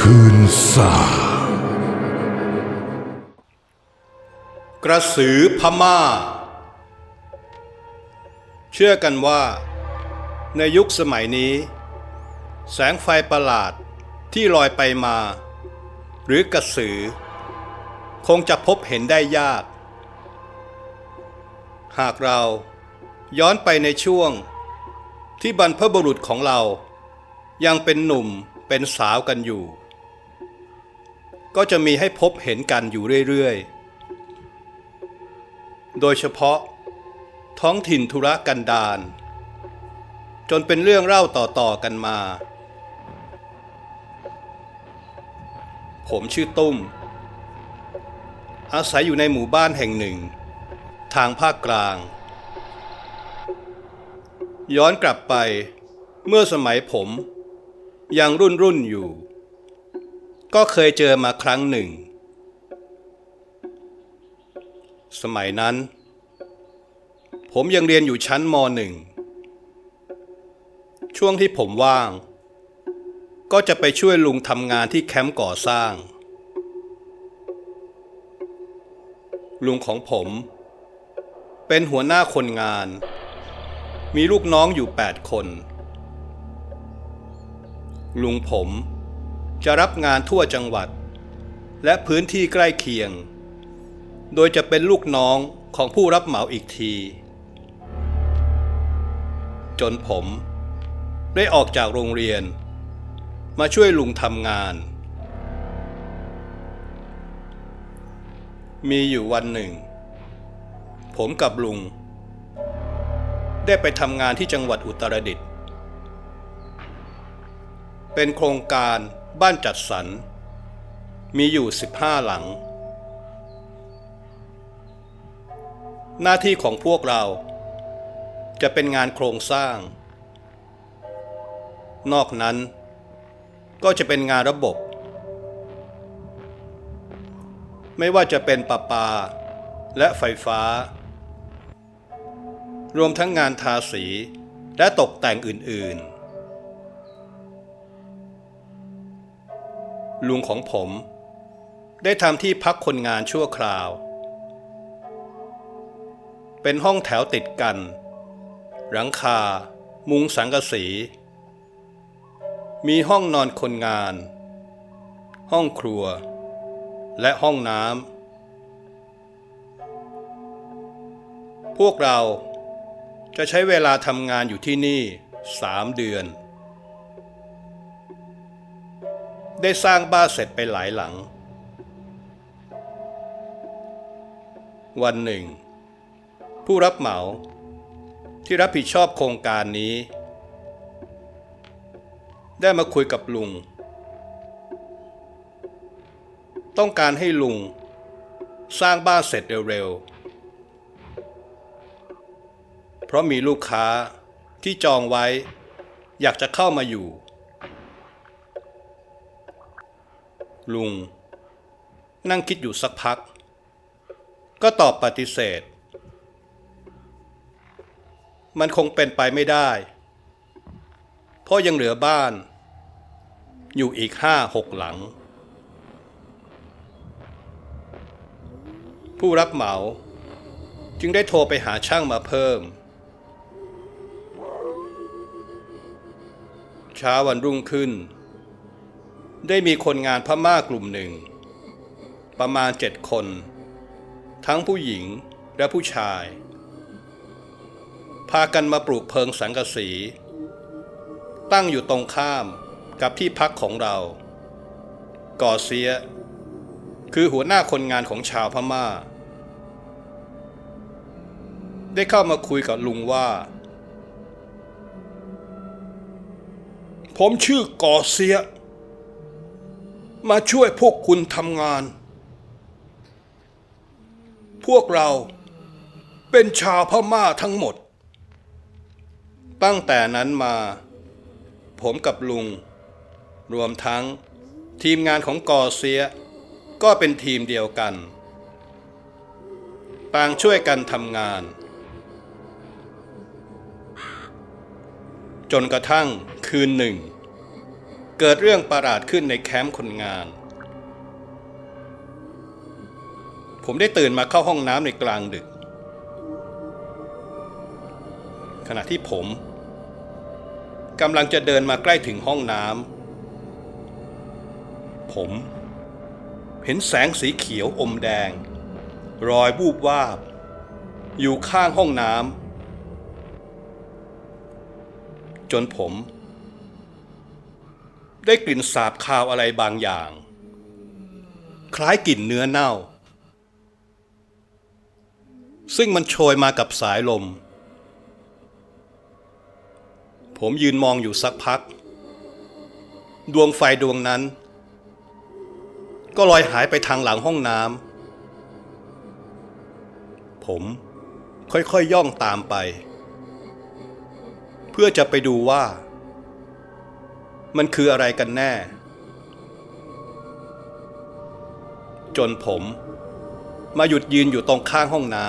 คืนสากระสือพม่า เชื่อกันว่า ในยุคสมัยนี้ แสงไฟประหลาดที่ลอยไปมา หรือกระสือ คงจะพบเห็นได้ยาก หากเราย้อนไปในช่วงที่บรรพบุรุษของเรายังเป็นหนุ่ม เป็นสาวกันอยู่ ก็จะมีให้พบเห็นกันอยู่เรื่อยๆ โดยเฉพาะ ท้องถิ่นธุรกันดารจนเป็นเรื่องเล่าต่อๆกันมา ผมชื่อตุ้ม อาศัยอยู่ในหมู่บ้านแห่งหนึ่ง ทางภาคกลาง ย้อนกลับไปเมื่อสมัยผม ยังรุ่นรุ่นอยู่ ก็เคยเจอมาครั้งหนึ่ง สมัยนั้น ผมยังเรียนอยู่ชั้นมหนึ่ง ช่วงที่ผมว่าง ก็จะไปช่วยลุงทำงานที่แคมป์ก่อสร้าง ลุงของผม เป็นหัวหน้าคนงาน มีลูกน้องอยู่ 8 คน ลุงผม จะรับงานทั่วจังหวัด และพื้นที่ใกล้เคียง โดยจะเป็นลูกน้องของผู้รับเหมาอีกที จนผม ได้ออกจากโรงเรียน มาช่วยลุงทำงาน มีอยู่วันหนึ่ง ผมกับลุง ได้ไปทำงานที่จังหวัดอุตรดิตถ์ เป็นโครงการบ้านจัดสรร มีอยู่ 15 หลัง หน้าที่ของพวกเรา จะเป็นงานโครงสร้าง นอกนั้น ก็จะเป็นงานระบบ ไม่ว่าจะเป็นประปา และไฟฟ้า รวมทั้งงานทาสีและตกแต่งอื่น ๆ ลุงของผม ได้ทำที่พักคนงานชั่วคราว เป็นห้องแถวติดกัน หลังคา มุงสังกะสี มีห้องนอนคนงาน ห้องครัว และห้องน้ำพวกเราจะใช้เวลาทำงานอยู่ที่นี่สามเดือน ได้สร้างบ้านเสร็จไปหลายหลัง วันหนึ่ง ผู้รับเหมา ที่รับผิดชอบโครงการนี้ ได้มาคุยกับลุง ต้องการให้ลุง สร้างบ้านเสร็จเร็วๆ เพราะมีลูกค้าที่จองไว้ อยากจะเข้ามาอยู่ ลุง นั่งคิดอยู่สักพัก ก็ตอบปฏิเสธ มันคงเป็นไปไม่ได้ เพราะยังเหลือบ้าน อยู่อีกห้าหกหลัง ผู้รับเหมาจึงได้โทรไปหาช่างมาเพิ่ม เช้าวันรุ่งขึ้น ได้มีคนงานพม่ากลุ่มหนึ่ง ประมาณเจ็ดคน ทั้งผู้หญิงและผู้ชาย พากันมาปลูกเพิงสังกะสี ตั้งอยู่ตรงข้ามกับที่พักของเรา ก่อเสีย คือหัวหน้าคนงานของชาวพม่า ได้เข้ามาคุยกับลุงว่า ผมชื่อก่อเสีย มาช่วยพวกคุณทำงาน พวกเราเป็นชาวพม่าทั้งหมด ตั้งแต่นั้นมา ผมกับลุง รวมทั้งทีมงานของกอเซีย ก็เป็นทีมเดียวกัน ต่างช่วยกันทำงาน จนกระทั่งคืนหนึ่ง เกิดเรื่องประหลาดขึ้นในแคมป์คนงาน ผมได้ตื่นมาเข้าห้องน้ำในกลางดึก ขณะที่ผมกำลังจะเดินมาใกล้ถึงห้องน้ำ ผมเห็นแสงสีเขียวอมแดง รอยบูบวาบ อยู่ข้างห้องน้ำ จนผม ได้กลิ่นสาบคาวอะไรบางอย่าง คล้ายกลิ่นเนื้อเน่า ซึ่งมันโชยมากับสายลม ผมยืนมองอยู่สักพัก ดวงไฟดวงนั้น ก็ลอยหายไปทางหลังห้องน้ำผมค่อยๆยย่องตามไป เพื่อจะไปดูว่า มันคืออะไรกันแน่ จนผม มาหยุดยืนอยู่ตรงข้างห้องน้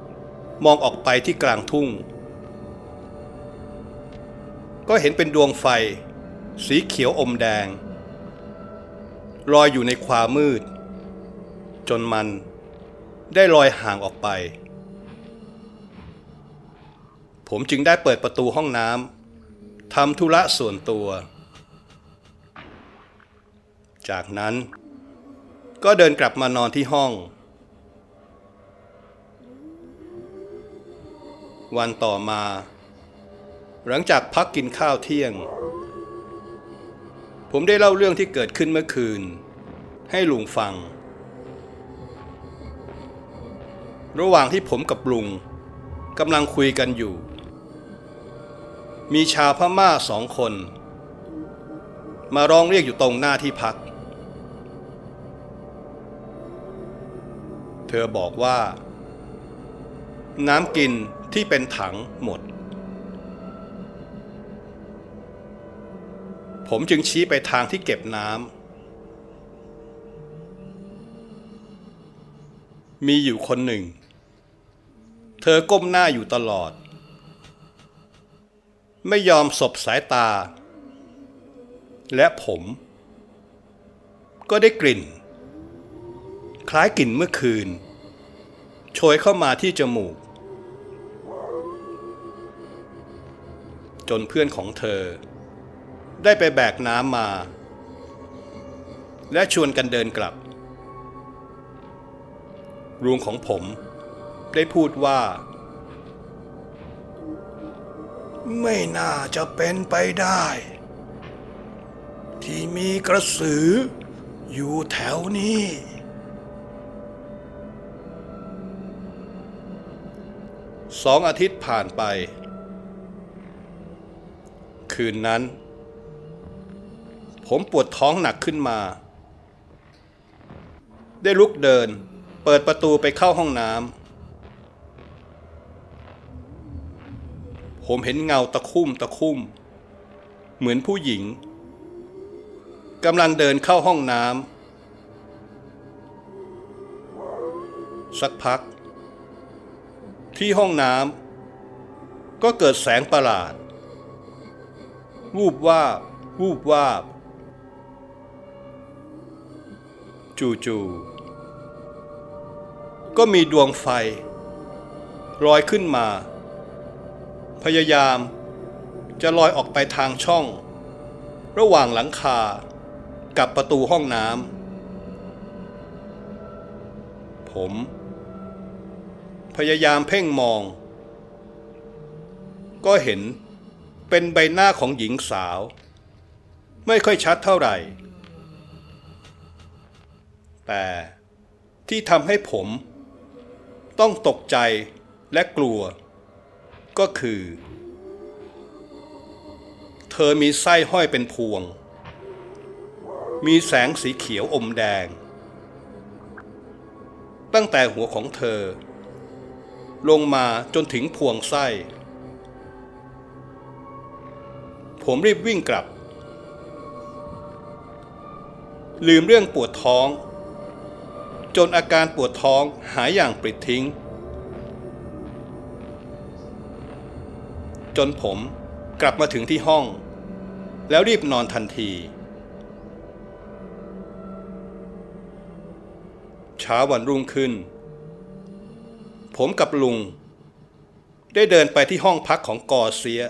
ำมองออกไปที่กลางทุ่ง ก็เห็นเป็นดวงไฟ สีเขียวอมแดง ลอยอยู่ในความมืด จนมันได้ลอยห่างออกไป ผมจึงได้เปิดประตูห้องน้ำ ทำธุระส่วนตัว จากนั้น ก็เดินกลับมานอนที่ห้อง วันต่อมา หลังจากพักกินข้าวเที่ยง ผมได้เล่าเรื่องที่เกิดขึ้นเมื่อคืน ให้ลุงฟัง ระหว่างที่ผมกับลุงกำลังคุยกันอยู่ มีชาวพม่าสองคน มาร้องเรียกอยู่ตรงหน้าที่พัก เธอบอกว่า น้ำกินที่เป็นถังหมด ผมจึงชี้ไปทางที่เก็บน้ำมีอยู่คนหนึ่ง เธอก้มหน้าอยู่ตลอด ไม่ยอมสบสายตา และผม ก็ได้กลิ่น คล้ายกลิ่นเมื่อคืน โชยเข้ามาที่จมูก จนเพื่อนของเธอ ได้ไปแบกน้ำมา และชวนกันเดินกลับลุงของผม ได้พูดว่า ไม่น่าจะเป็นไปได้ ที่มีกระสืออยู่แถวนี้ สองอาทิตย์ผ่านไป คืนนั้น ผมปวดท้องหนักขึ้นมา ได้ลุกเดิน เปิดประตูไปเข้าห้องน้ำ ผมเห็นเงาตะคุ่มตะคุ่ม เหมือนผู้หญิงกำลังเดินเข้าห้องน้ำสักพัก ที่ห้องน้ำก็เกิดแสงประหลาด วูบวาบวูบวาบ จู่ๆก็มีดวงไฟลอยขึ้นมา พยายามจะลอยออกไปทางช่อง ระหว่างหลังคากับประตูห้องน้ำผม พยายามเพ่งมอง ก็เห็นเป็นใบหน้าของหญิงสาว ไม่ค่อยชัดเท่าไหร่ แต่ที่ทำให้ผม ต้องตกใจและกลัว ก็คือ เธอมีไส้ห้อยเป็นพวง มีแสงสีเขียวอมแดง ตั้งแต่หัวของเธอ ลงมาจนถึงพวงไส้ ผมรีบวิ่งกลับ ลืมเรื่องปวดท้อง จนอาการปวดท้องหายอย่างปลิดทิ้ง จนผมกลับมาถึงที่ห้อง แล้วรีบนอนทันที เช้าวันรุ่งขึ้น ผมกับลุง ได้เดินไปที่ห้องพักของกอเซีย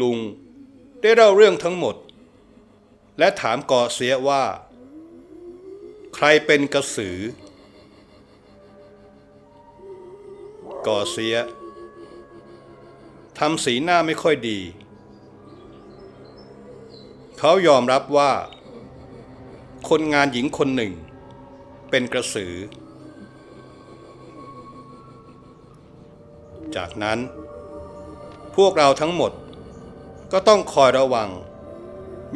ลุงได้เล่าเรื่องทั้งหมด และถามกอเสียว่า ใครเป็นกระสือ ก่อเสียทำสีหน้าไม่ค่อยดี เขายอมรับว่า คนงานหญิงคนหนึ่ง เป็นกระสือ จากนั้น พวกเราทั้งหมดก็ต้องคอยระวัง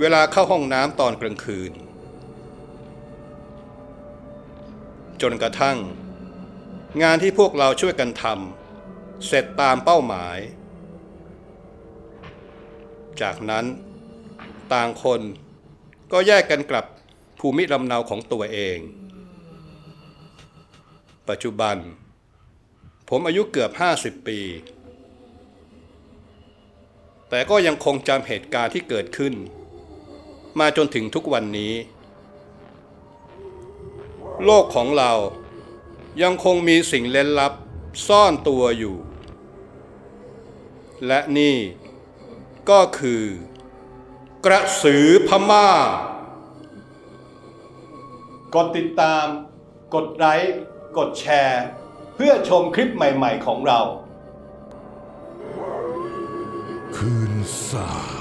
เวลาเข้าห้องน้ำตอนกลางคืน จนกระทั่ง งานที่พวกเราช่วยกันทำเสร็จตามเป้าหมาย จากนั้นต่างคนก็แยกกันกลับภูมิลำเนาของตัวเอง ปัจจุบัน ผมอายุเกือบ 50 ปี แต่ก็ยังคงจำเหตุการณ์ที่เกิดขึ้น มาจนถึงทุกวันนี้ โลกของเรา ยังคงมีสิ่งเล้นลับซ่อนตัวอยู่ และนี่ก็คือ กระสือพม่า กดติดตาม กดไลค์ กดแชร์ เพื่อชมคลิปใหม่ๆของเรา คืนสา